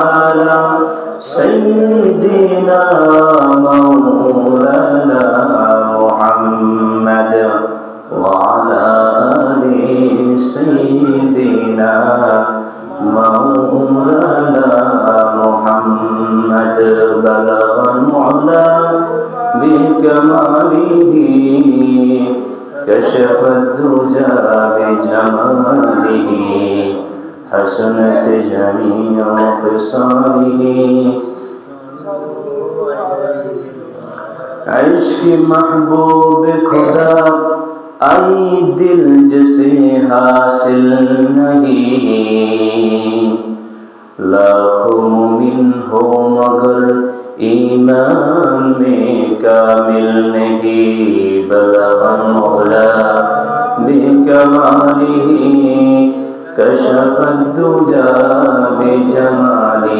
على سيدنا پیش محبوب خدا آئی دل جسے حاصل نہیں لاکھوں مومن ہو مگر ایمان میں کامل نہیں بلا مولا بے کمالی کشف الدجا بے جمالی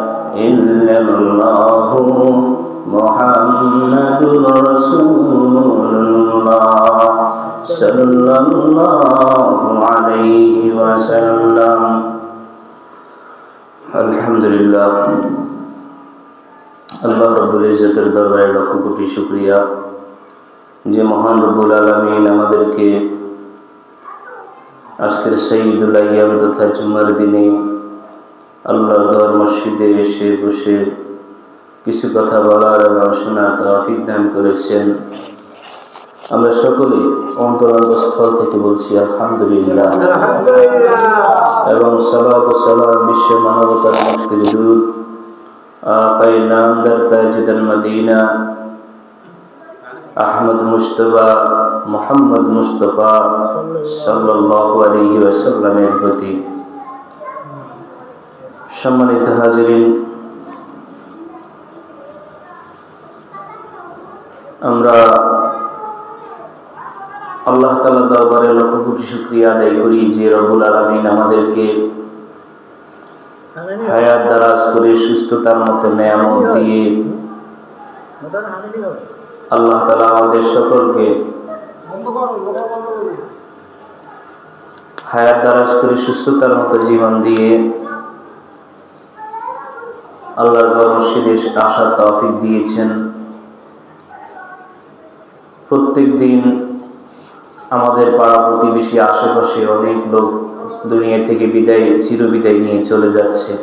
إلا الله محمد رسول الله صلى الله عليه وسلم الحمد لله আল্লাহ রব্বুল ইজ্জতের দরবারে লক্ষ কোটি শুক্রিয়া যে মহান রব্বুল আলমিন আমাদেরকে আজকের শহীদুল আয়াম তথা জুমার দিনে আল্লাহর ঘর মসজিদে এসে বসে কিছু কথা বলার এবং শোনার তৌফিক দান করেছেন। আমরা সকলে অন্তরস্থল থেকে বলছি আলহামদুলিল্লাহ। এবং সালাত ও সালাম বিশ্ব মানবতার মুক্তির দূত আকাই নামদার তাজিদাল Medina Ahmad Mustafa Muhammad Mustafa সাল্লাল্লাহু আলাইহি ওয়াসাল্লামের প্রতি। সম্মানিত হাজিরিন, আমরা আল্লাহ তালা দরবারে লক্ষ কোটি শুক্রিয়া আদায় করি যে রবুল আলমিন আমাদেরকে হায়াত দারাজ করে সুস্থতার মতো নেয়ামত দিয়ে আল্লাহ তালা আমাদের সকলকে হায়াত দারাজ করে সুস্থতার মতো জীবন দিয়ে আল্লাহর মসজিদে আসার তৌফিক দিয়েছেন। প্রত্যেক দিন আমাদের পাড়া প্রতিবেশী আশেপাশে অনেক লোক দুনিয়া থেকে বিদায়, চিরবিদায় নিয়ে চলে যাচ্ছে।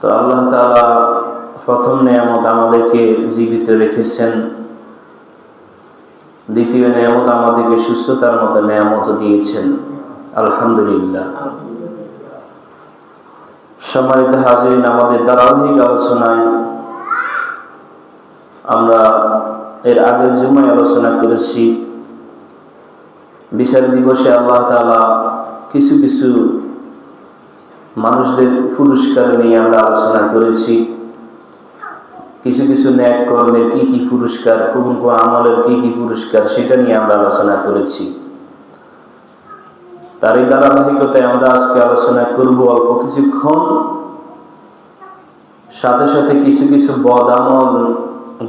তো আল্লাহ তাআলা প্রথম নিয়ামত আমাদেরকে জীবিত রেখেছেন। দ্বিতীয় নিয়ামত আমাদেরকে সুস্থতার মতো নিয়ামত দিয়েছেন। আলহামদুলিল্লাহ। সম্মানিত হাজিরিন, আমাদের ধারাবাহিক আলোচনায় আমরা এর আগের জুমায় আলোচনা করেছি। বিচার দিবসে আল্লাহ তালা কিছু কিছু মানুষদের পুরস্কার নিয়ে আমরা আলোচনা করেছি। কিছু কিছু ন্যাক কর্মের কি কি পুরস্কার, কোন কোন আমলের কি কি পুরস্কার, সেটা নিয়ে আমরা আলোচনা করেছি। তারই ধারাবাহিকতায় আমরা আজকে আলোচনা করব অল্প কিছুক্ষণ। সাথে সাথে কিছু কিছু বদ আমল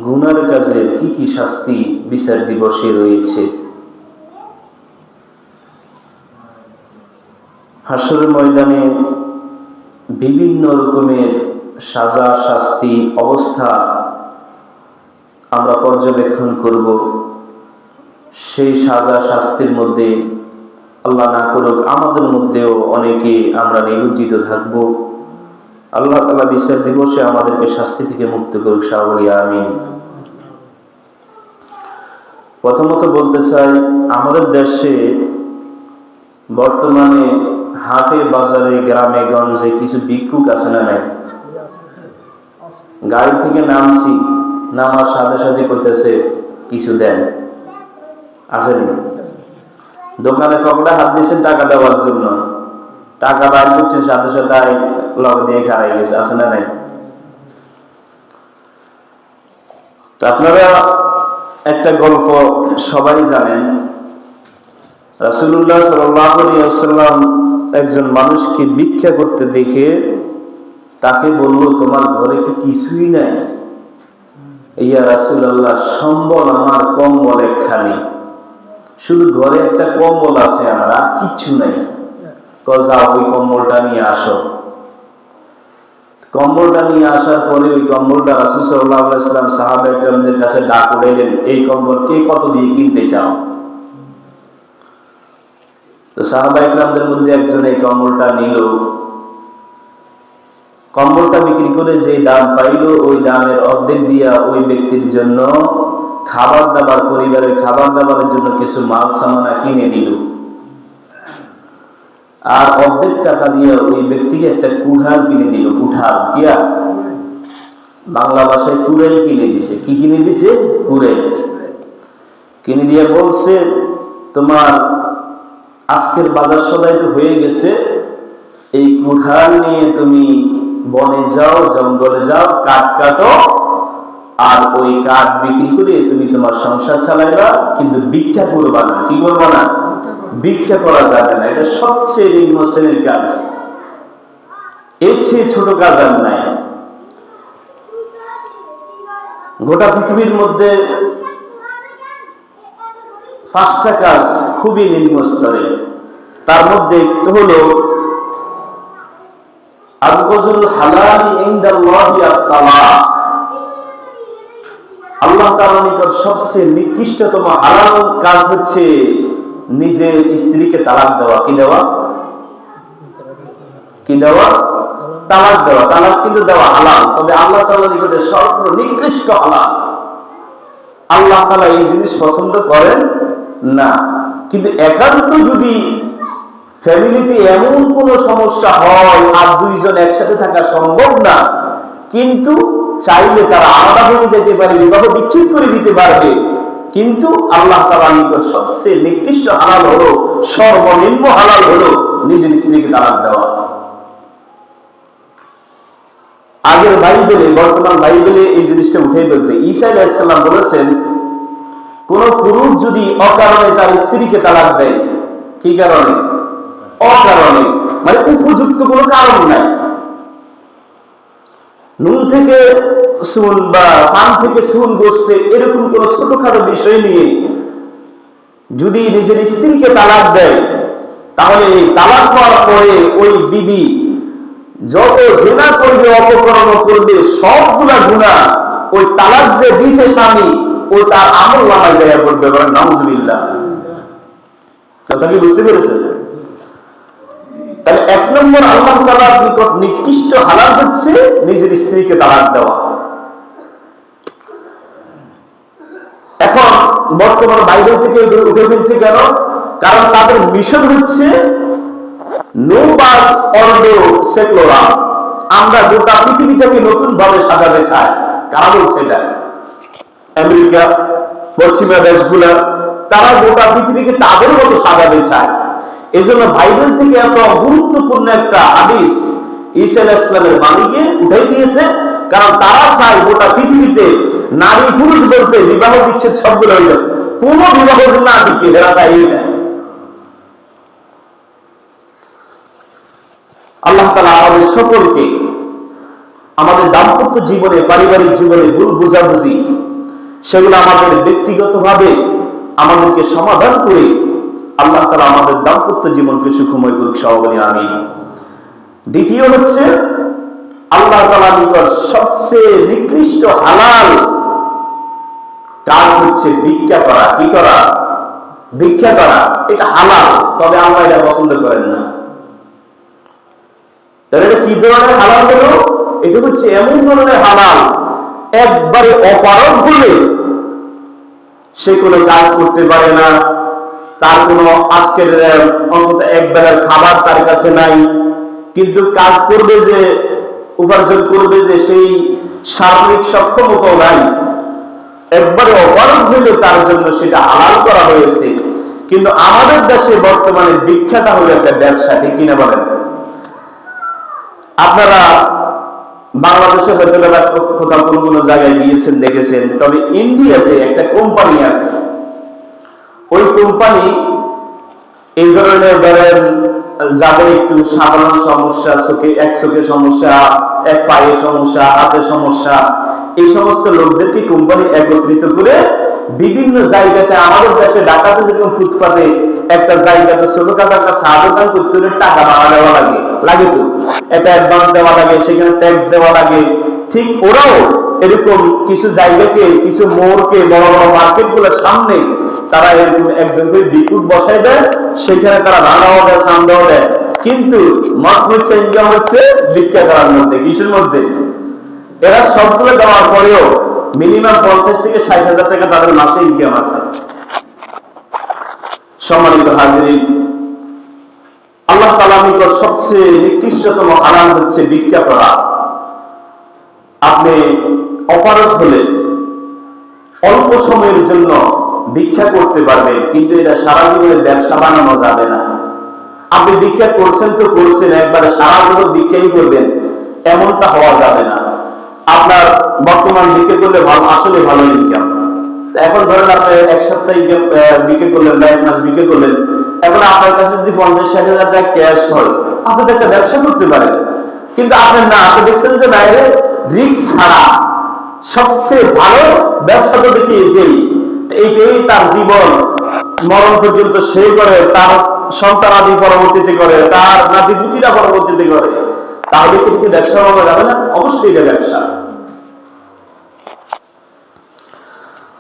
গুনার কাজে কি কি শাস্তি বিচার দিবসে রয়েছে। হাসর ময়দানে বিভিন্ন রকমের সাজা, শাস্তি, অবস্থা আমরা পর্যবেক্ষণ করব। সেই সাজা, শাস্তির মধ্যে আল্লাহ না করুক, আমাদের মধ্যেও অনেকে আমরা নিমজ্জিত থাকব। আল্লাহ তালা বিচার দিবসে আমাদেরকে শাস্তি থেকে মুক্ত করুক সাবরি আমিন। প্রথমত বলতে চাই, আমাদের দেশে বর্তমানে হাটে, বাজারে, গ্রামে, গঞ্জে কিছু ভিক্ষুক আছে না নাই? গাড়ি থেকে নামছি, নামার সাথে সাথে করতেছে কিছু দেন। আসেনি দোকানে পকড়া হাত দিয়েছেন, টাকা দেওয়ার জন্য। টাকা বার করছেন সাথে সাথে লগ দিয়ে খারাই গেছে, আছে না নাই? তো আপনারা একটা গল্প সবাই জানেন। রাসুল্লাহ সাল্লাম একজন মানুষকে ভিক্ষা করতে দেখে তাকে বলল, তোমার ঘরে কি কিছুই নাই? ইয়া রাসুল্লাহ সম্বল আমার কম্বল একখানি শুধু ঘরে একটা কম্বল আছে আমার, আর কিচ্ছু নাই। কজা ওই কম্বলটা নিয়ে আসো। কম্বলটা নিয়ে আসার পরে ওই কম্বলটা রাসুল সাল্লাহ সাল্লাম সাহাবা ইকরামদের কাছে ডাক উঠাইলেন এই কম্বল কে কত দিয়ে কিনতে চাও? তো সাহাবা ইকরামদের মধ্যে একজন এই কম্বলটা নিল। কম্বলটা বিক্রি করে যে দাম পাইল, ওই দামের অর্ধেক দিয়া ওই ব্যক্তির জন্য খাবার দাবার, পরিবারের খাবার দাবারের জন্য কিছু মাল সামানা কিনে নিল আর অর্ধেক টাকা দিয়ে ওই ব্যক্তিকে একটা কুঠার কিনে দিল। কুঠার কিয়া বাংলা ভাষায় কুড়েল কিনে দিছে। কি কিনে দিছে? কুড়েল। কিনে দিয়ে বলছে, তোমার আজকের বাজার সদাই তো হয়ে গেছে। এই কুঠার নিয়ে তুমি বনে যাও, জঙ্গলে যাও, কাঠ কাটো, আর ওই কাঠ বিক্রি করে তুমি তোমার সংসার চালাইবা, কিন্তু ভিক্ষা করবা না। কি করবা না? ভিক্ষা করা যাবে না। এটা সবচেয়ে নিম্ন শ্রেণির কাজ। এর চেয়ে ছোট কাজ আর নাই। গোটা পৃথিবীর মধ্যে পাঁচটা কাজ খুবই নিম্ন স্তরে। তার মধ্যে একটু হলো আবগজুল হালাল ইনদাল্লাহি আত-তালাক। আল্লাহ তাআলার নিকট সবচেয়ে নিকৃষ্টতম হালাল কাজ হচ্ছে নিজের স্ত্রীকে তালাক দেওয়া। কি দেওয়া? কি দেওয়া? তালাক দেওয়া। তালাক কিন্তু দেওয়া হালাল। তবে আল্লাহ তাআলার নিকটে সর্ব নিকৃষ্ট হালাল। আল্লাহ তাআলা এই জিনিস পছন্দ করেন না। কিন্তু একান্ত যদি ফ্যামিলিতে এমন কোন সমস্যা হয়, আর দুইজন একসাথে থাকা সম্ভব না, কিন্তু চাইলে তারা আলাদা হয়ে যেতে পারে, বিবাহ বিচ্ছেদ করে দিতে পারবে। কিন্তু আল্লাহ তালা নিকট সবচেয়ে নিকৃষ্ট হালাল হলো, সর্বনিম্ন হালাল হলো নিজের স্ত্রীকে তালাক দেওয়া। আগের বাইবেলে, বর্তমান বাইবেলে এই জিনিসটা উঠে বলছে ঈসা আলাইসাল্লাম বলেছেন, কোন পুরুষ যদি অকারণে তার স্ত্রীকে তালাক দেয়, কি কারণে? অকারণে। মানে উপযুক্ত কোনো কারণ নাই। নুন থেকে সুন বা পান থেকে সুন বসছে, এরকম কোন ছোটখাটো বিষয় নিয়ে যদি নিজের স্ত্রীকে তালাক দেয়, তাহলে এই তালাক হওয়ার পরে ওই বিবি যত জেনা করবে, অপকর্ম করবে, সবগুলা গুণা ওই তালাক যে দিতে স্বামী ও তার আমল নামায় জায়গা করবে নাউজুবিল্লাহ। কথা কি বুঝতে পেরেছেন? তাহলে এক নম্বর আল্লাহ তালার নিকট নিকৃষ্ট হালাল হচ্ছে নিজের স্ত্রীকে তালাক দেওয়া। এখন বর্তমান বাইরে থেকে উঠে ফেলছে কেন? কারণ তাদের মিশন হচ্ছে আমরা গোটা পৃথিবীটাকে নতুন ভাবে সাজাতে চাই। কারা বলছে এটা? আমেরিকা, পশ্চিমা দেশগুলা, তারা গোটা পৃথিবীকে তাদের মতো সাজাতে চায়। এই জন্য বাইবেল থেকে এত গুরুত্বপূর্ণ একটা হাদিস ইসলামের উঠাই দিয়েছে, কারণ তারা চায় গোটা পৃথিবীতে নারী পুরুষ বলতে বিবাহ বিচ্ছেদ কোন বিবাহ না দিকে আল্লাহ তালা আমাদের সকলকে আমাদের দাম্পত্য জীবনে, পারিবারিক জীবনে ভুল বুঝাবুঝি, সেগুলো আমাদের ব্যক্তিগতভাবে আমাদেরকে সমাধান করে আল্লাহ তালা আমাদের দাম্পত্য জীবনকে সুখময় করুক সহবলী আমি দ্বিতীয় হচ্ছে, আল্লাহ তালা নিকট সবচেয়ে নিকৃষ্ট হালাল কাজ হচ্ছে ভিক্ষা করা। কি করা? ভিক্ষা করা। এটা হালাল। তবে আমরা এটা পছন্দ করেন না। তাহলে কি ধরনের হালাল হলো? এটা হচ্ছে এমন ধরনের হালাল, একবারে অপারক হলে সে কোনো কাজ করতে পারে না। তার কোনো আজকের অন্তত এক বেলার খাবার তার কাছে নাই। কিন্তু কাজ করবে যে, উপার্জন করবে যে, সেই শারীরিক সক্ষমতাও নাই। একবারে অপারক হইলে তার জন্য সেটা হালাল করা হয়েছে। কিন্তু আমাদের দেশে বর্তমানে বিখ্যাত হলো একটা ব্যবসা, ঠিক কিনা বলেন? আপনারা বাংলাদেশে হয়তো কোথাও কোনো কোনো জায়গায় গিয়েছেন, দেখেছেন, তবে ইন্ডিয়াতে একটা কোম্পানি আছে। ওই কোম্পানি এই ধরনের ধরেন, যাদের একটু সাধারণ সমস্যা, চোখে, এক চোখে সমস্যা, এক পায়ে সমস্যা, হাতে সমস্যা, এই সমস্ত লোকদেরকে কোম্পানি একত্রিত করে বিভিন্ন জায়গাতে আমাদের দেশে ঢাকাতে যেরকম ফুটপাতে একটা জায়গাতে ছোটখাটো একটা চা দোকান করতে হলে টাকা ভাড়া দেওয়া লাগে লাগে তো। একটা অ্যাডভান্স দেওয়া লাগে, সেখানে ট্যাক্স দেওয়া লাগে। ঠিক ওরাও এরকম কিছু জায়গাকে, কিছু মোড়কে, বড় বড় মার্কেটগুলোর সামনে তারা এরকম একজন করে বিকুট বসাই দেয়, সেখানে তারা রান্নাও দেয় সান্দাও দেয়। কিন্তু মজবুত ইনকাম হচ্ছে? ভিক্ষা করার মধ্যে, কিসের মধ্যে? এরা সবগুলো দেওয়ার পরেও মিনিমাম পঞ্চাশ থেকে ষাট হাজার টাকা তাদের মাসে ইনকাম আছে। সম্মানিত হাজির আল্লাহ তালা নিকট সবচেয়ে নিকৃষ্টতম আরাম হচ্ছে ভিক্ষা করা। আপনি অপারক হলে অল্প সময়ের জন্য ভিক্ষা করতে পারবেন কিন্তু এটা সারা জীবনের ব্যবসা বানানো যাবে না। আপনি ভিক্ষা করছেন তো করছেন, একবারে সারা জীবন ভিক্ষাই করবেন, এমনটা হওয়া যাবে না। আপনার বর্তমান বিক্রি করলে ভালো, আসলে ভালো ইনকাম এখন ধরেন আপনি এক সপ্তাহ বিক্রি করলেন বা এক মাস বিক্রি করলেন, এখন আপনার কাছে যদি পঞ্চাশ, ষাট হাজার টাকা ক্যাশ হয়, আপনি তো একটা ব্যবসা করতে পারেন। কিন্তু আপনি না, আপনি দেখছেন যে বাইরে রিক্স ছাড়া সবচেয়ে ভালো ব্যবসা তো দেখি এটাই এইটাই তার জীবন। মরণ পর্যন্ত সে করে, তার সন্তান আদি পরবর্তীতে করে, তার নাতি পুতিরা পরবর্তীতে করে। তাহলে কি এটাকে ব্যবসা বলা যাবে না? অবশ্যই এটা ব্যবসা।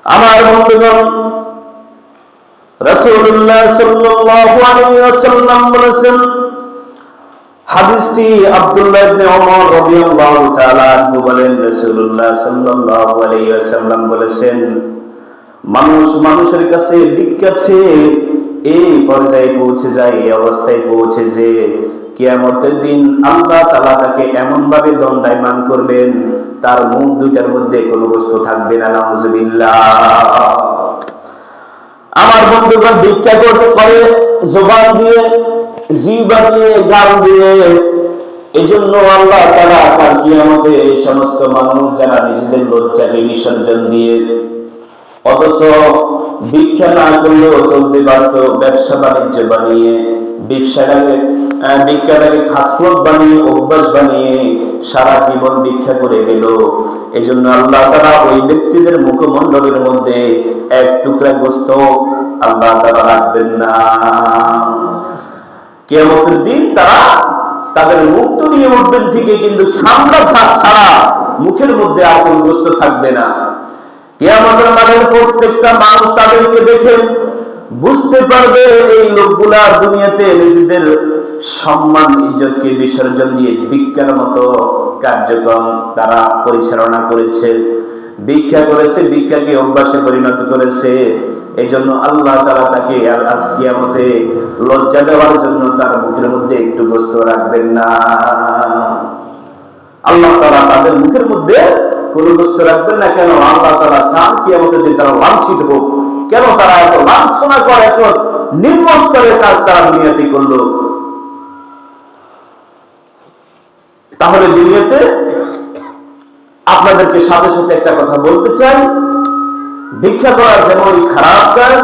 আমার বন্ধুগণ, রাসূলুল্লাহ সাল্লাল্লাহু আলাইহি বলেছেন, হাদিসটি আব্দুল্লাহ ইবনে ওমর রাদিয়াল্লাহু তাআলা বলেন, রাসূলুল্লাহ সাল্লাল্লাহু আলাইহি ওয়াসাল্লাম বলেছেন মানুষ মানুষের কাছে ভিক্ষা এই পর্যায়ে পৌঁছে যায়, এই অবস্থায় পৌঁছে যে কিয়ামতের দিন আল্লাহ তাআলা তাকে এমন ভাবে দণ্ডায়মান করবেন, তার মুখ দুইটার মধ্যে কোনো বস্তু থাকবে না আমার বন্ধুগণ, ভিক্ষা করতে পারে, জবান দিয়ে জিবা দিয়ে, গান দিয়ে এই জন্য আল্লাহ তারা তার কিয়ামতে এই সমস্ত মানুষ যারা নিজেদের লজ্জাকে বিসর্জন দিয়ে অথচ ভিক্ষা না করলেও চলতে পারত ব্যবসা বাণিজ্য বানিয়ে, ব্যবসাটাকে ভিক্ষাটাকে খাসলত বানিয়ে, অভ্যাস বানিয়ে সারা জীবন ভিক্ষা করে গেল। এই জন্য আল্লাহ তারা ওই ব্যক্তিদের মুখমণ্ডলের মধ্যে এক টুকরা গোস্ত আল্লাহ তারা রাখবেন না। কেমতের দিন তারা তাদের মুক্ত নিয়ে উঠবেন ঠিকই, কিন্তু ভাত ছাড়া মুখের মধ্যে আর কোন গোস্ত থাকবে না। কেয়ামতের মাঠের প্রত্যেকটা মানুষ তাদেরকে দেখে বুঝতে পারবে এই লোকগুলা দুনিয়াতে নিজেদের সম্মান, ইজ্জতকে বিসর্জন দিয়ে ভিক্ষার মতো কার্যক্রম তারা পরিচালনা করেছে, ভিক্ষা করেছে, ভিক্ষাকে অভ্যাসে পরিণত করেছে। এই জন্য আল্লাহ তারা তাকে আজ কিয়ামতে লজ্জা দেওয়ার জন্য তার মুখের মধ্যে একটু গোস্ত রাখবেন না। আল্লাহ তারা তাদের মুখের মধ্যে কোনো রাখবেন না, কেন আল্লাহ তারা চান কি আমাদের যে তারা লাঞ্ছিত হোক? কেন তারা এত লাঞ্ছনা করে, এত কাজ তারা দুনিয়াতে করল? তাহলে দুনিয়াতে আপনাদেরকে সাথে সাথে একটা কথা বলতে চাই। ভিক্ষা করা যেমন খারাপ কাজ,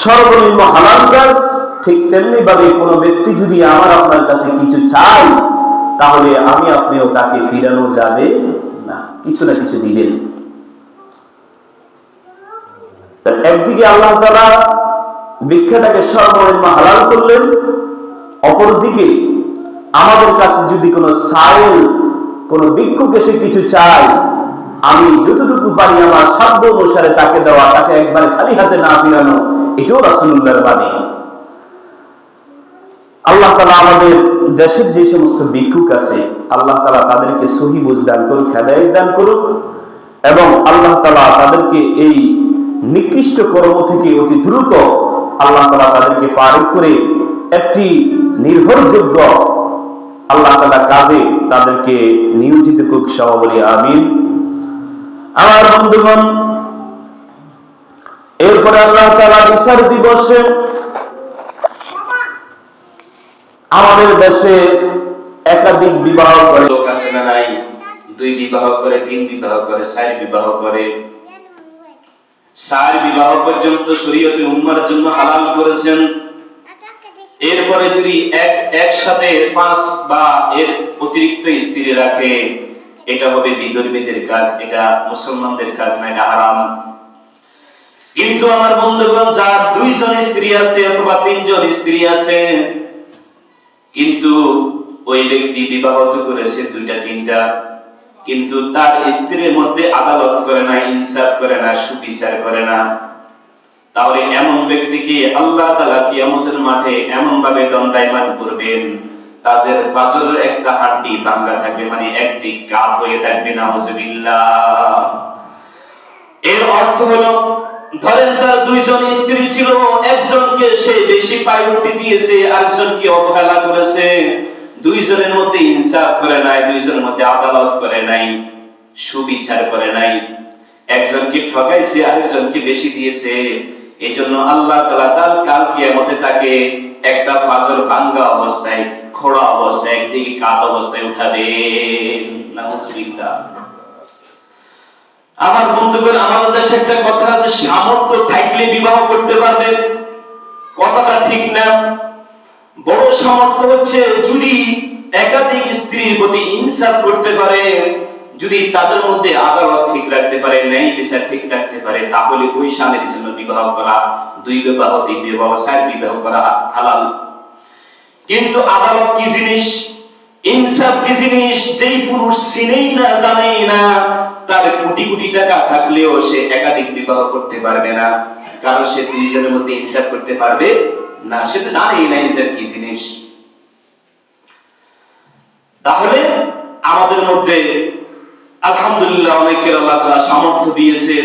সর্বনিম্ন হালাল কাজ, ঠিক তেমনি ভাবে কোনো ব্যক্তি যদি আমার আপনার কাছে কিছু চাই তাহলে আমি আপনিও তাকে ফিরানো যাবে না। কিছু না কিছু দিবেন। একদিকে আল্লাহ তারা ভিক্ষাটাকে সর্বনিম্ন হালাল করলেন, অপরদিকে আমাদের কাছে যদি কোনো সাইল কোন ভিক্ষুক এসে কিছু চাই আমি যতটুকু পারি আমার সাধ্য অনুসারে তাকে দেওয়া, তাকে একবার খালি হাতে না ফিরানো, এটাও রাসুল্লাহর বাণী। আল্লাহ তালা আমাদের দেশের যে সমস্ত ভিক্ষুক আছে, আল্লাহ তালা তাদেরকে সহি বুঝ দান করুক, হেদায়ত দান করুক এবং আল্লাহ তালা তাদেরকে এই নিকৃষ্ট কর্ম থেকে অতি দ্রুত আল্লাহ তালা তাদেরকে পার করে একটি নির্ভরযোগ্য আল্লাহ তালা কাজে তাদেরকে নিয়োজিত করুক সহ বলি আমিন। আমার বন্ধুগণ, এরপরে আল্লাহ তালা বিচার দিবসে আমাদের দেশে একাধিক বিবাহ করে। লোক আছে না নাই? দুই বিবাহ করে, তিন বিবাহ করে, চার বিবাহ করে। চার বিবাহ পর্যন্ত শরীয়তে উম্মার জন্য হালাল করেছেন। এরপরে যদি এক, একসাথে পাঁচ বা এর অতিরিক্ত স্ত্রী রাখে, এটা হবে বিধর্মীদের কাজ, এটা মুসলমানদের কাজ না, এটা হারাম। কিন্তু আমার বন্ধুগণ, যার দুইজন স্ত্রী আছে অথবা তিনজন স্ত্রী আছে কিন্তু ওই ব্যক্তি বিবাহ তো করেছে দুইটা, তিনটা। কিন্তু তার স্ত্রীর মধ্যে আদালত করে না, ইনসাফ করে না, সুবিচার করে না। তাহলে এমন ব্যক্তিকে আল্লাহ তালা কিয়ামতের মাঠে এমন ভাবে দণ্ডায়মান করবেন তাদের ফাজরের একটা হাড্ডি ভাঙ্গা থাকবে মানে একদিক কাত হয়ে থাকবে না এর অর্থ হলো ধরেন তার দুইজন স্ত্রী ছিল, একজনকে সে বেশি প্রায়োরিটি দিয়েছে, আরেকজনকে অবহেলা করেছে। দুইজনের মধ্যে ইনসাফ করে নাই, দুইজনের মধ্যে আদালত করে নাই, সুবিচার করে নাই। একজনকে ঠকাইছে আরেকজনকে বেশি দিয়েছে। এই জন্য আল্লাহ তালা তার কাল কিয়ামতে তাকে একটা ফাজর ভাঙ্গা অবস্থায়, খোড়া অবস্থায়, একদিকে কাত অবস্থায় উঠাবে নাউজুবিল্লাহ আমার বন্ধুগণ আমাদের দেশে একটা কথা আছে, সামর্থ্য থাকলে বিবাহ করতে পারবে কথাটা ঠিক না। বড় সামর্থ্য হচ্ছে যদি একাধিক স্ত্রীর প্রতি ইনসাফ করতে পারে, যদি তাদের মধ্যে আদালত ঠিক রাখতে পারে, ন্যায় বিচার ঠিক রাখতে পারে, তাহলে ওই স্বামীর জন্য বিবাহ করা, দুই বিবাহ, তিন বিবাহ, চার বিবাহ করা হালাল। কিন্তু আদালত কি জিনিস? ইনসাফ কি জিনিস? যেই পুরুষ চিনেই না, জানেই না তার কোটি কোটি টাকা থাকলেও সে একাধিক বিবাহ করতে পারবে না। কারণ সে দুইজনের মধ্যে ইনসাফ করতে পারবে? না, সে তো জানেই না ইনসাফ কি জিনিস। তাহলে আমাদের মধ্যে আলহামদুলিল্লাহ অনেকের আল্লাহ তাআলা সামর্থ্য দিয়েছে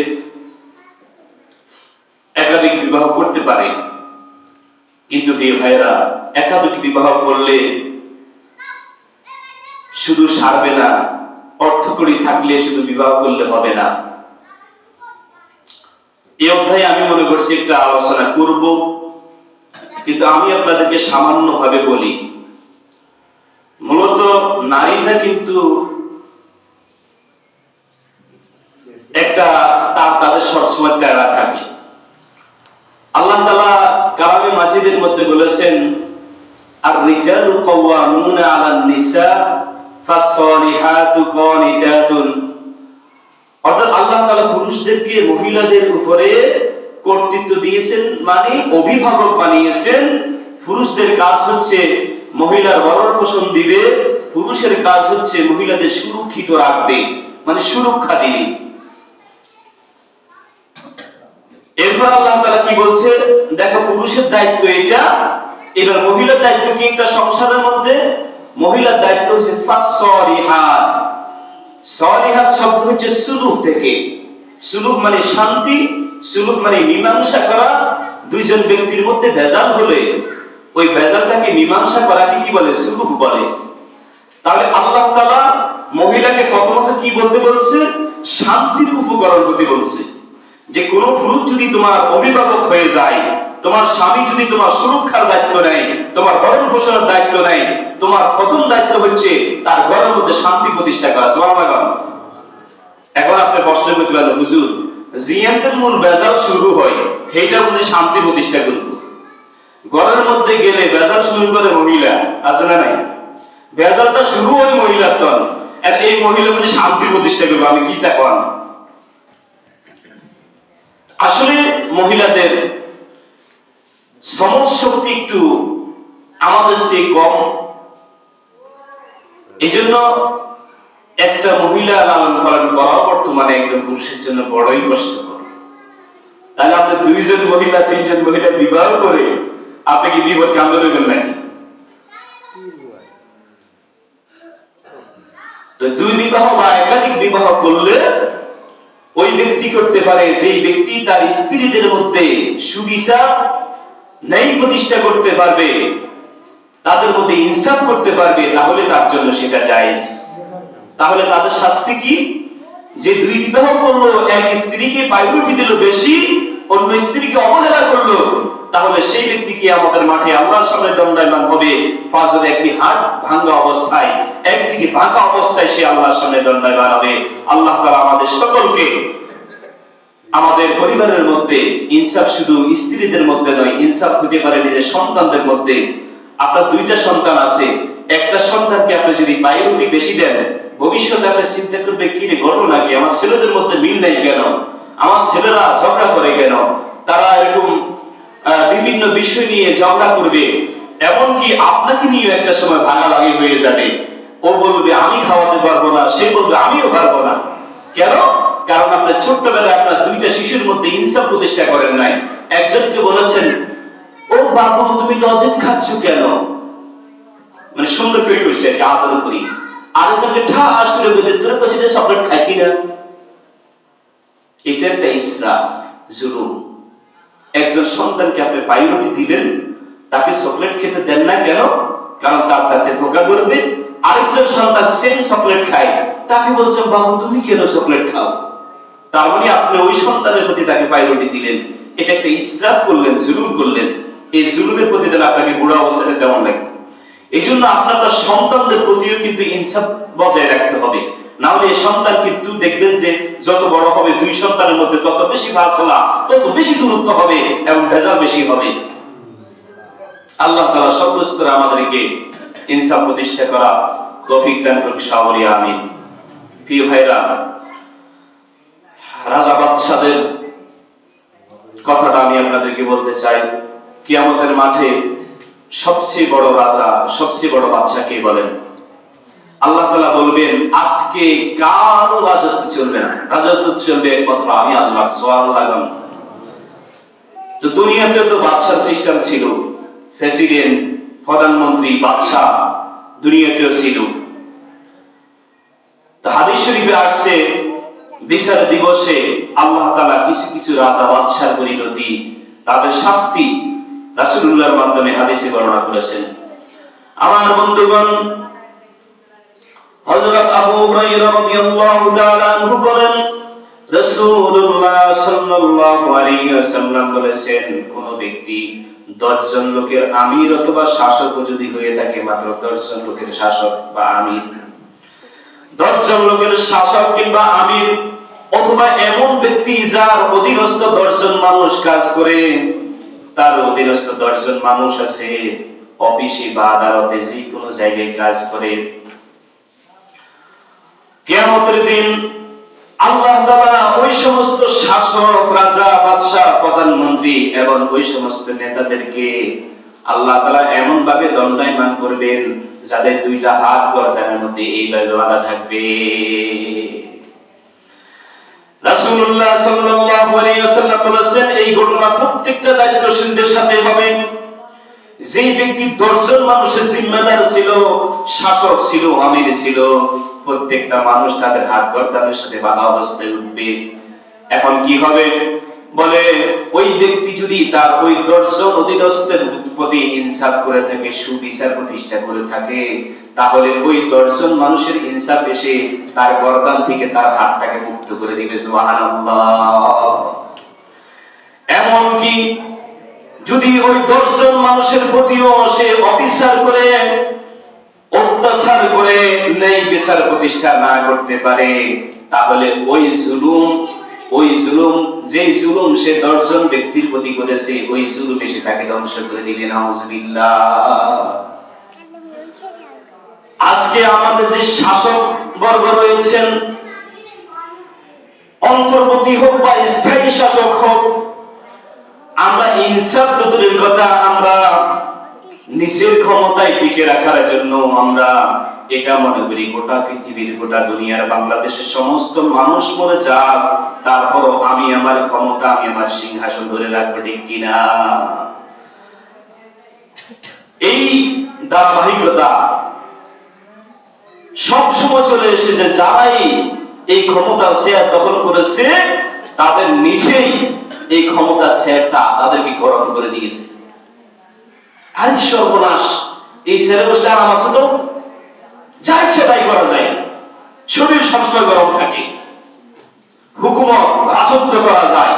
একাধিক বিবাহ করতে পারে। কিন্তু প্রিয় ভাইরা একাধিক বিবাহ করলে শুধু সারবে না অর্থকরী থাকলে শুধু বিবাহ করলে হবে না। এই অধ্যায়ে আমি মনে করছি একটা আলোচনা করব, কিন্তু আমি আপনাদেরকে সামান্য ভাবে বলি, মূলত নারীরা কিন্তু একটা তার তাদের সবসময় তেরা থাকে। আল্লাহ তালা কালামে মাজিদের মধ্যে বলেছেন, আর রিজালু কাওয়ামুনা আলান নিসা পুরুষদেরকে মহিলাদের উপরে কর্তৃত্ব দিয়েছেন মানে অভিভাবক বানিয়েছেন। পুরুষদের কাজ হচ্ছে মহিলার ভরণ পোষণ দিবে, পুরুষের কাজ হচ্ছে মহিলাদের সুরক্ষিত রাখবে মানে সুরক্ষা দিবে। এরপর আল্লাহ তাআলা কি বলছে? দেখো, পুরুষের দায়িত্ব এটা, এবার মহিলার দায়িত্ব কি একটা সংসারের মধ্যে? মহিলার দায়িত্ব হচ্ছে ফাসসরিহাত সরিহাত শব্দ হচ্ছে সুলুক থেকে। সুলুক মানে শান্তি, সুলুক মানে মীমাংসা করা। দুইজন ব্যক্তির মধ্যে ভেজাল হলে ওই ভেজালটাকে মীমাংসা করাকে কি বলে? সুলুক বলে। তাহলে আল্লাহ তাআলা মহিলাকে প্রথমত কি বলতে বলছে? শান্তির উপকরণ হতে বলছে। যে কোন পুরুষ যদি তোমার অভিভাবক হয়ে যায় তোমার স্বামী যদি তোমার সুরক্ষার দায়িত্ব নেয়, তোমার ভরণ পোষণের দায়িত্ব নেয়, তোমার প্রথম দায়িত্ব হচ্ছে তার ঘরের মধ্যে শান্তি প্রতিষ্ঠা করা, সুবহানাল্লাহ। এখন আপনি প্রশ্ন করতে পারেন, হুজুর জিয়ান্তের মূল বেজাল শুরু হয়, সেইটা বুঝি শান্তি প্রতিষ্ঠা করব। ঘরের মধ্যে গেলে বেজাল শুরু করে মহিলা, আছে না নাই? বেজালটা শুরু হয় মহিলার তন, আর এই মহিলা বুঝি শান্তি প্রতিষ্ঠা করব, আমি কি তা কন? আসলে মহিলাদের সমাজ শক্তি একটু আমাদের চেয়ে কম। এই জন্য একটা মহিলা লালন পালন করা বর্তমানে একজন পুরুষের জন্য বড়ই কষ্টকর। তাহলে আপনি দুইজন মহিলা, তিনজন মহিলা বিবাহ করে আপনি কি বিপদ কামড়ে নেবেন নাকি? দুই বিবাহ বা একাধিক বিবাহ করলে ওই ব্যক্তি করতে পারে যে ব্যক্তি তার স্ত্রীদের মধ্যে সুবিচার নেই প্রতিষ্ঠা করতে পারবে, তাদের মধ্যে ইনসাফ করতে পারবে, তাহলে তার জন্য সেটা জায়েজ। তাহলে তাদের শাস্তি কি? যে দুই বিবাহ করল, এক স্ত্রীকে প্রায়োরিটি দিল বেশি, অন্য স্ত্রীকে অবহেলা করল, তাহলে সেই ব্যক্তিকে আমাদের মাঠে আল্লাহর সামনে দণ্ডায়মান হবে। ফাজরে একটি হাত ভাঙ্গা অবস্থায়, একদিকে ভাঙা অবস্থায় সে আল্লাহর সামনে দণ্ডায়মান হবে। আল্লাহ তাআলা আমাদের সকলকে আমাদের পরিবারের মধ্যে ইনসাফ শুধু স্ত্রীদের মধ্যে নয়, ইনসাফ হতে পারে নিজের সন্তানদের মধ্যে। আপনার দুইটা সন্তান আছে, একটা সন্তানকে আপনি যদি প্রায়োরিটি বেশি দেন, ভবিষ্যতে আপনি চিন্তা করবে, কি রে ঘটনা কি আমার ছেলেদের মধ্যে মিল নাই কেন? আমার ছেলেরা ঝগড়া করে কেন? তারা এরকম বিভিন্ন বিষয় নিয়ে ঝগড়া করবে। এমনকি আপনাকে নিয়ে একটা সময় ভাগাভাগি হয়ে যাবে। ও বলবে, আমি খাওয়াতে পারব না। সে বলবে, আমিও পারব না। কেন? কারণ আপনার ছোট্টবেলায় আপনার দুইটা শিশুর মধ্যে ইনসাফ প্রতিষ্ঠা করেন নাই। একজনকে বলেছেন, ও বাবু, তুমি লজেজ খাচ্ছ কেন? মানে সুন্দর করে কইছে আর আদর করি। আরেকজনকে ঠাস করে বলতে তোর কাছে চকলেট খাইছি না? এটা একটা ইসরাফ, জুলুম। একজন সন্তানকে আপনি প্রায়োরিটি দিলেন তাকে চকলেট খেতে দেন না কেন? কারণ তার তাতে পোকা ধরবে। আরেকজন সন্তান সেম চকলেট খায়, তাকে বলছেন, বাবু, তুমি কেন চকলেট খাও? মানে আপনি ওই সন্তানের প্রতি তাকে প্রায়োরিটি দিলেন। এটা একটা ইসরাফ করলেন, জুলুম করলেন। এই জুলুমের প্রতি তাহলে আপনাকে বুড়া অবস্থানে তেমন লাগবে। এই জন্য আপনার সন্তানদের প্রতিও কিন্তু ইনসাফ বজায় রাখতে হবে। সন্তান কিন্তু দেখবেন যে যত বড় হবে, দুই সন্তানের মধ্যে তত বেশি ফাসলা, তত বেশি দূরত্ব হবে এবং ভেজাল বেশি হবে। আল্লাহ তাআলা সর্বস্তরে আমাদেরকে ইনসাফ প্রতিষ্ঠা করা দান করুক সাবরি আমিন। প্রিয় ভাইরা রাজা বাদশাদের কথাটা আমি আপনাদেরকে বলতে চাই। কিয়ামতের মাঠে সবচেয়ে বড় রাজা, সবচেয়ে বড় বাদশা কে বলেন? আল্লাহ তাআলা বলবেন, আজকে কারও রাজত্ব চলবে না। রাজত্ব চলবে একমাত্র আমি, আল্লাহ সোয়াল লাগাম তো দুনিয়াতে তো বাদশার সিস্টেম ছিল। প্রেসিডেন্ট প্রধানমন্ত্রী, বাদশাহ দুনিয়াতেও ছিল। তো হাদিস শরীফে আসছে বিচার দিবসে আল্লাহ তাআলা কিছু কিছু রাজা বাদশার পরিণতি তাদের শাস্তি রাসূলুল্লাহর মাধ্যমে হাদিসে বর্ণনা করেছেন। আমার বন্ধুগণ, হযরত আবু হুরায়রা রাদিয়াল্লাহু তাআলা আনহু বলেন, রাসূলুল্লাহ সাল্লাল্লাহু আলাইহি ওয়াসাল্লাম বলেছেন, কোন ব্যক্তি দশজন লোকের আমির অথবা শাসক যদি হয়ে থাকে, মাত্র দশজন লোকের শাসক বা আমির। দশজন লোকের শাসক কিংবা আমির অথবা এমন ব্যক্তি যার অধীনস্থ দশজন মানুষ কাজ করে, তার অধীনস্থ দশজন মানুষ আছে, অফিসে বা আদালতে যে কোনো জায়গায় কাজ করে। কেয়ামতের দিন আল্লাহ ওই সমস্ত শাসক, রাজা, বাদশাহ, প্রধানমন্ত্রী এবং ওই সমস্ত নেতাদেরকে আল্লাহ তাআলা এমন ভাবে দণ্ডায়মান করবেন, যাদের দুইটা হাত গর্দানের মধ্যে এইভাবে বাঁধা থাকবে। রাসূলুল্লাহ সাল্লাল্লাহু আলাইহি ওয়াসাল্লাম বলেছেন, এই ঘটনা প্রত্যেকটা দায়িত্বশীলদের সাথে হবে ব্যক্তি দশজন মানুষের জিম্মাদার ছিল, শাসক ছিল, আমির ছিল, প্রত্যেকটা মানুষ তাদের হাত গর্দানের সাথে বাধা অবস্থায় উঠবে। এখন কি হবে? বলে, ওই ব্যক্তি যদি তার ওই দশজন অধীনস্থের প্রতি ইনসাফ করে থাকে, সুবিচার প্রতিষ্ঠা করে থাকে তাহলে ওই দশজন মানুষের ইনসাফ এসে তার গর্দান থেকে তার হাতটাকে মুক্ত করে দিবে এমনকি যদি ওই দশজন মানুষের প্রতিও সে অফিসার করে, অত্যাচার করে নেই বিচার প্রতিষ্ঠা না করতে পারে, তাহলে ওই জুলুম ওই জুলুম যে জুলুম সে দশজন ব্যক্তির প্রতি করেছে, ওই জুলুম এসে তাকে ধ্বংস করে দিবে, নাউজুবিল্লাহ। আজকে আমাদের যে শাসক বর্গ রয়েছেন, অন্তর্বর্তী হোক বা স্থায়ী শাসক হোক, আমরা ইনসাফ তো কথা আমরা নিজের ক্ষমতায় টিকে রাখার জন্য আমরা এটা মনে করি, গোটা পৃথিবীর, গোটা দুনিয়ার, বাংলাদেশের সমস্ত মানুষ মরে যাক, তারপরও আমি আমার ক্ষমতা, আমি আমার সিংহাসন ধরে রাখব, ঠিক কিনা? এই ধারাবাহিকতা সব সময় চলে এসেছে, যারাই এই ক্ষমতার শেয়ার দখল করেছে, তাদের নিচেই এই ক্ষমতার শেয়ারটা তাদেরকে গ্রহণ করে দিয়েছে। আরে সর্বনাশ, এই ছেলে বসলে আরাম আছে তো? যা ইচ্ছে তাই করা যায়। শরীর সবসময় গরম থাকে। হুকুমত, রাজত্ব করা যায়।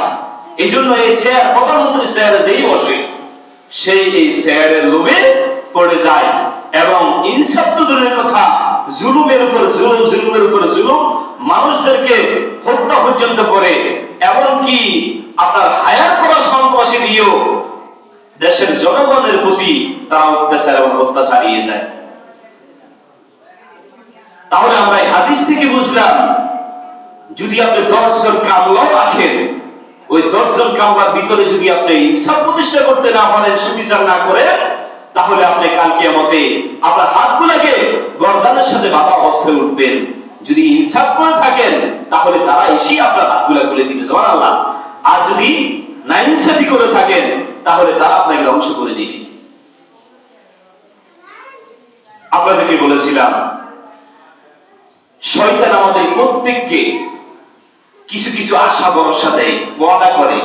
এই জন্য এই শেয়ার প্রধানমন্ত্রী শেয়ারে যেই বসে, সেই এই শেয়ারের লোভে পড়ে যায়। এবং ইনসাফ তো দূরের কথা জুলুমের উপর জুলুম, জুলুমের উপর জুলুম মানুষদেরকে হত্যা পর্যন্ত করে, এমনকি আপনার হায়ার করা সন্ত্রাসী দিয়েও দেশের জনগণের প্রতি তারা অত্যাচার এবং হত্যা চালিয়ে যায়। তাহলে আমরা এই হাদিস থেকে বুঝলাম, যদি আপনি দশজন কামলাও রাখেন, ওই দশজন কামলার ভিতরে যদি আপনি ইনসাফ প্রতিষ্ঠা করতে না পারেন, সুবিচার না করে তাহলে আপনি কালকে মতে আপনার হাতগুলোকে গর্দানের সাথে বাধা অবস্থায় উঠবেন। যদি ইনসাফ করে থাকেন, তাহলে তারা এসেই আপনার হাতগুলো খুলে দিবে জমান আল্লাহ আর যদি না ইনসাফি করে থাকেন, তাহলে তারা আপনাকে ধ্বংস করে দিবে। আপনাদেরকে বলেছিলাম, শয়তান আমাদের প্রত্যেককে কিছু কিছু আশা ভরসা দেয়, ওয়াদা করে।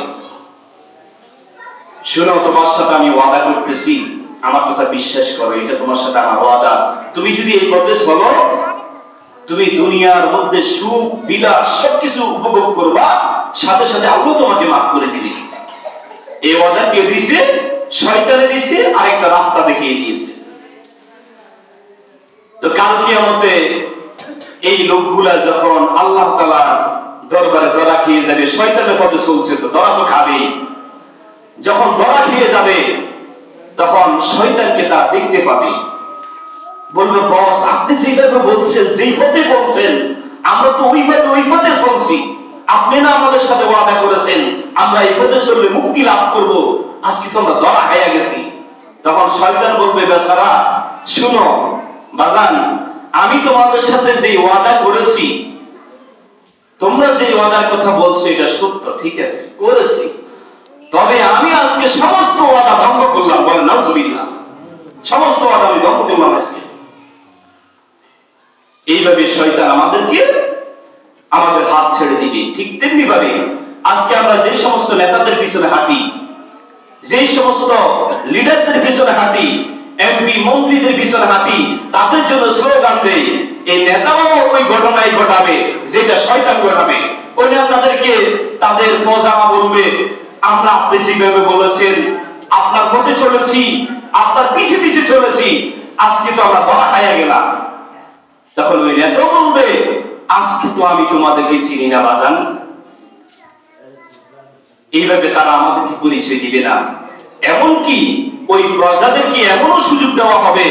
শোনো, তোমার সাথে আমি ওয়াদা করতেছি। আমার কথা বিশ্বাস করো, এটা তোমার সাথে আমার ওয়াদা। তুমি যদি এই পথে চলো, তুমি দুনিয়ার মধ্যে সুখ, বিলাস সবকিছু উপভোগ করবা, সাথে সাথে আল্লাহ তোমাকে মাফ করে দিবে। এই ওয়াদা কে দিছে শয়তানে দিছে আরেকটা রাস্তা দেখিয়ে দিয়েছে। তো কালকে আমাদের এই লোকগুলা যখন আল্লাহ তালা দরবারে দরা খেয়ে যাবে, শয়তানের পথে চলছে তো দরা তো খাবেই। যখন দরা খেয়ে যাবে তখন শয়তানকে তা দেখতে পাবে। বলবে, বস, আপনি যেভাবে বলছেন, যেই পথে বলছেন, আমরা তো ওই পথে ওই পথে চলছি। আপনি না আমাদের সাথে ওয়াদা করেছেন, আমরা এই পথে চললে মুক্তি লাভ করব। আজকে তো আমরা দরা খাইয়া গেছি। তখন শয়তান বলবে, বেচারা, শুনো, বাজান, আমি তোমাদের সাথে যে ওয়াদা করেছি, তোমরা যে ওয়াদার কথা বলছো, এটা সত্য, ঠিক আছে, করেছি। তবে আমি আজকে সমস্ত ওয়াদা ভঙ্গ করলাম বলে নাউজুবিল্লাহ। সমস্ত ওয়াদা আমি ভঙ্গ করলাম আজকে। এইভাবে শয়তান আমাদেরকে আমাদের হাত ছেড়ে দিবে। ঠিক তেমনি ভাবে আজকে আমরা যে সমস্ত নেতাদের পিছনে হাঁটি, যে সমস্ত লিডারদের পিছনে হাঁটি এমপি মন্ত্রীদের পিছনে হাঁটি, তাদের জন্য স্লোগান দেই, এই নেতাও ওই ঘটনাই ঘটাবে, যেটা শয়তান ঘটাবে। ওই নেতাদেরকে তাদের প্রজামা বলবে আমরা আপনি যেভাবে বলেছেন, আপনার পথে চলেছি, আপনার পিছে পিছে চলেছি, আজকে তো আমরা ধরা খাইয়া গেলাম। তখন ওই নেতাও বলবে, আজকে তো আমি তোমাদেরকে চিনি না, বাজান। এইভাবে তারা আমাদেরকে পরিচয় দিবে না। এমনকি ওই প্রজাদেরকে এমনও সুযোগ দেওয়া হবে,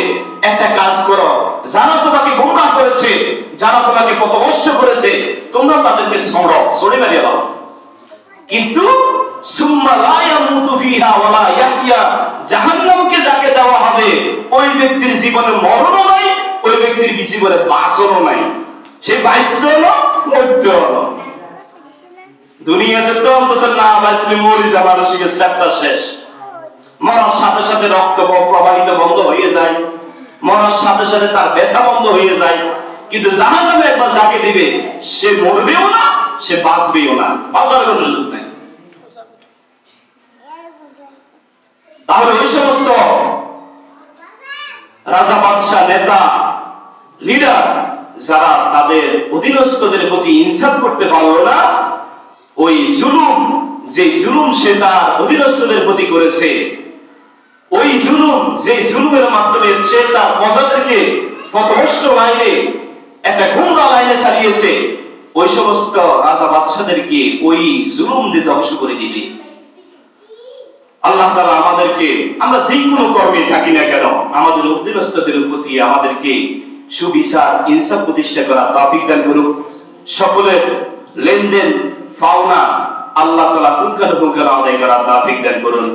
একটা কাজ করো, যারা তোমাকে গোমরা করেছে, যারা তোমাকে পথভ্রষ্ট করেছে, তোমরা তাদেরকে ছড়ো, ছড়ে মেরে দাও। কিন্তু জাহান্নামকে সাথে সাথে রক্ত প্রবাহিত বন্ধ হয়ে যায়। মরার সাথে সাথে তার ব্যথা বন্ধ হয়ে যায়। কিন্তু জাহান একবার যাকে দিবে, সে মরবেও না, সে বাঁচবেও না। বাঁচার সুযোগ নেই তাহলে ওই সমস্ত? রাজা বাদশাহ, নেতা লিডার যারা তাদের অধীনস্থদের প্রতি ইনসাফ করতে পারল না, ওই জুলুম, যে জুলুম সে তার অধীনস্থদের প্রতি করেছে, ওই জুলুম, যে জুলুমের মাধ্যমে সে তার প্রজাদেরকে পথভ্রষ্ট লাইনে, একটা গুমরা লাইনে চালিয়েছে, ওই সমস্ত রাজা বাদশাদেরকে ওই জুলুম দিয়ে ধ্বংস করে দিবে। আল্লাহ তালা আমাদেরকে, আমরা যে কোনো কর্মে থাকি না কেন, আমাদের অধীনস্থদের প্রতি আমাদেরকে সুবিচার, ইনসাফ প্রতিষ্ঠা করা তাফিক দান করুক। সকলের লেনদেন, পাওনা আল্লাহ তালা পুঙ্খানুপুঙ্খ আদায় করা তাফিক দান করুন।